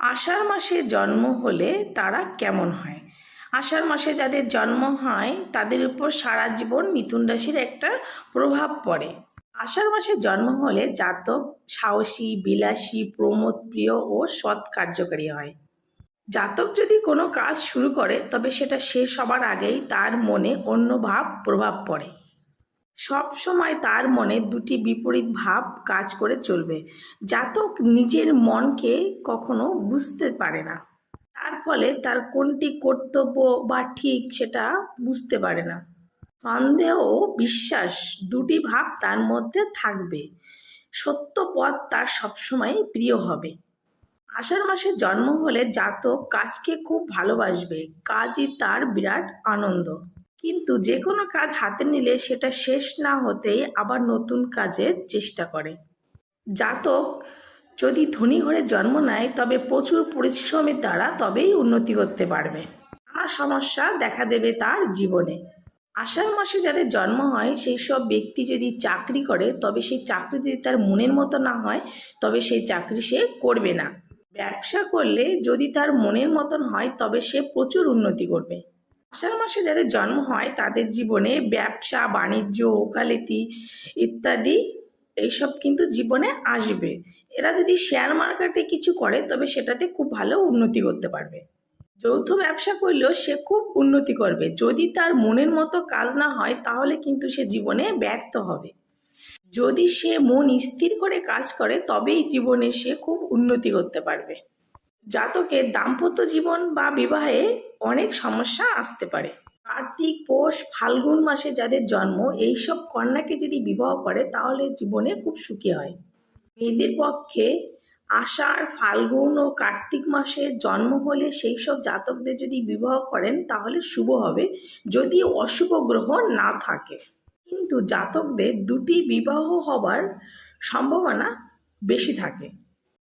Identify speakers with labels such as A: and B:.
A: আষাঢ় মাসে জন্ম হলে তারা কেমন হয়? আষাঢ় মাসে যাদের জন্ম হয়, তাদের উপর সারা জীবন মিথুন রাশির একটা প্রভাব পড়ে। আষাঢ় মাসে জন্ম হলে জাতক সাহসী, বিলাসী প্রমোদপ্রিয় ও সৎ কার্যকারী হয়। জাতক যদি কোনো কাজ শুরু করে, তবে সেটা শেষ হবার আগেই তার মনে অন্য ভাব প্রভাব পড়ে। সব সময় তার মনে দুটি বিপরীত ভাব কাজ করে চলবে। জাতক নিজের মনকে কখনো বুঝতে পারে না। তার ফলে তার কোনটি কর্তব্য বা ঠিক সেটা বুঝতে পারে না। সন্দেহ ও বিশ্বাস দুটি ভাব তার মধ্যে থাকবে। সত্য পথ তার সবসময় প্রিয় হবে। আষাঢ় মাসে জন্ম হলে জাতক কাজকে খুব ভালোবাসবে। কাজই তার বিরাট আনন্দ। কিন্তু যে কোনো কাজ হাতে নিলে সেটা শেষ না হতেই আবার নতুন কাজের চেষ্টা করে। জাতক যদি ধনী ঘরে জন্ম নেয়, তবে প্রচুর পরিশ্রমের দ্বারা তবেই উন্নতি করতে পারবে। নানা সমস্যা দেখা দেবে তার জীবনে। আষাঢ় মাসে যাদের জন্ম হয়, সেই সব ব্যক্তি যদি চাকরি করে, তবে সেই চাকরি যদি তার মনের মতো না হয়, তবে সেই চাকরি সে করবে না। ব্যবসা করলে যদি তার মনের মতন হয়, তবে সে প্রচুর উন্নতি করবে। আষাঢ় মাসে যাদের জন্ম হয়, তাদের জীবনে ব্যবসা, বাণিজ্য, ওকালতি ইত্যাদি এইসব কিন্তু জীবনে আসবে। এরা যদি শেয়ার মার্কেটে কিছু করে, তবে সেটাতে খুব ভালো উন্নতি করতে পারবে। যৌথ ব্যবসা করলেও সে খুব উন্নতি করবে। যদি তার মনের মতো কাজ না হয়, তাহলে কিন্তু সে জীবনে ব্যর্থ হবে। যদি সে মন স্থির করে কাজ করে, তবেই জীবনে সে খুব উন্নতি করতে পারবে। জাতকের দাম্পত্য জীবন বা বিবাহে অনেক সমস্যা আসতে পারে। কার্তিক, পৌষ, ফাল্গুন মাসে যাদের জন্ম, এইসব কন্যাকে যদি বিবাহ করে, তাহলে জীবনে খুব সুখী হয়। মেয়েদের পক্ষে আষাঢ়, ফাল্গুন ও কার্তিক মাসে জন্ম হলে সেই সব জাতকদের যদি বিবাহ করেন, তাহলে শুভ হবে, যদি অশুভ গ্রহ না থাকে। কিন্তু জাতকদের দুটি বিবাহ হবার সম্ভাবনা বেশি থাকে।